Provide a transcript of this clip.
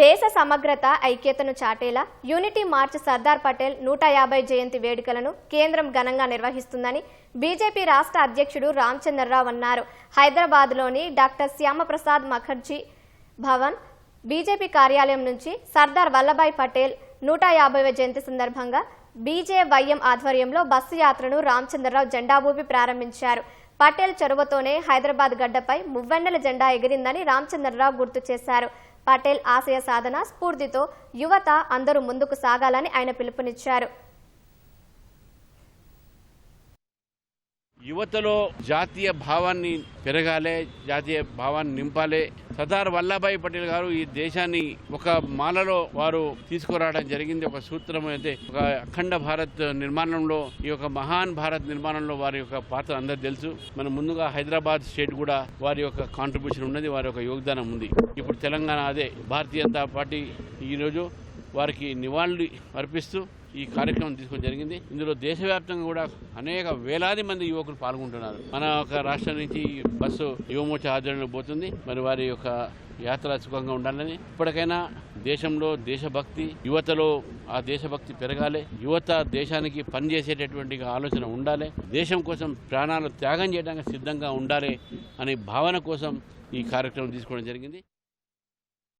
దేశ సమగ్రత ఐక్యతను చాటేలా యూనిటీ మార్చ్ సర్దార్ పటేల్ నూట యాభై జయంతి వేడుకలను కేంద్రం ఘనంగా నిర్వహిస్తుందని బీజేపీ రాష్ట్ర అధ్యక్షుడు రామచంద్రరావు అన్నారు. హైదరాబాద్లోని డాక్టర్ శ్యామప్రసాద్ ముఖర్జీ భవన్ బీజేపీ కార్యాలయం నుంచి సర్దార్ వల్లభాయ్ పటేల్ నూట యాభైవ జయంతి సందర్భంగా బీజేవైఎం ఆధ్వర్యంలో బస్సు యాత్రను రామచంద్రరావు జెండా ఊపి ప్రారంభించారు. పటేల్ చొరవతోనే హైదరాబాద్ గడ్డపై మువ్వెన్నెల జెండా ఎగిరిందని రామచంద్రరావు గుర్తు చేశారు. పటేల్ ఆశయ సాధన స్ఫూర్తితో యువత అందరూ ముందుకు సాగాలని ఆయన పిలుపునిచ్చారు. యువతలో జాతీయ భావాన్ని పెరగాలి జాతీయ భావాన్ని నింపాలి. సర్దార్ వల్లభాయ్ పటేల్ గారు ఈ దేశాన్ని ఒక మాలలో వారు తీసుకురావడం జరిగింది. ఒక సూత్రం అయితే ఒక అఖండ భారత్ నిర్మాణంలో ఈ యొక్క మహాన్ భారత్ నిర్మాణంలో వారి యొక్క పాత్ర అందరు తెలుసు. మన ముందుగా హైదరాబాద్ స్టేట్ కూడా వారి యొక్క కాంట్రిబ్యూషన్ ఉన్నది వారి యొక్క యోగదానం ఉంది. ఇప్పుడు తెలంగాణ అదే భారతీయ జనతా పార్టీ ఈరోజు వారికి నివాళులు అర్పిస్తూ ఈ కార్యక్రమం తీసుకోవడం జరిగింది. ఇందులో దేశవ్యాప్తంగా కూడా అనేక వేలాది మంది యువకులు పాల్గొంటున్నారు. మన ఒక రాష్ట్రం నుంచి బస్సు యువమోర్చ ఆధ్వర్యంలో పోతుంది. మరి వారి యొక్క యాత్ర సుఖంగా ఉండాలని. ఇప్పటికైనా దేశంలో దేశభక్తి యువతలో ఆ దేశభక్తి పెరగాలి. యువత దేశానికి పనిచేసేటటువంటి ఆలోచన ఉండాలి. దేశం కోసం ప్రాణాలు త్యాగం చేయడానికి సిద్ధంగా ఉండాలి అనే భావన కోసం ఈ కార్యక్రమం తీసుకోవడం జరిగింది.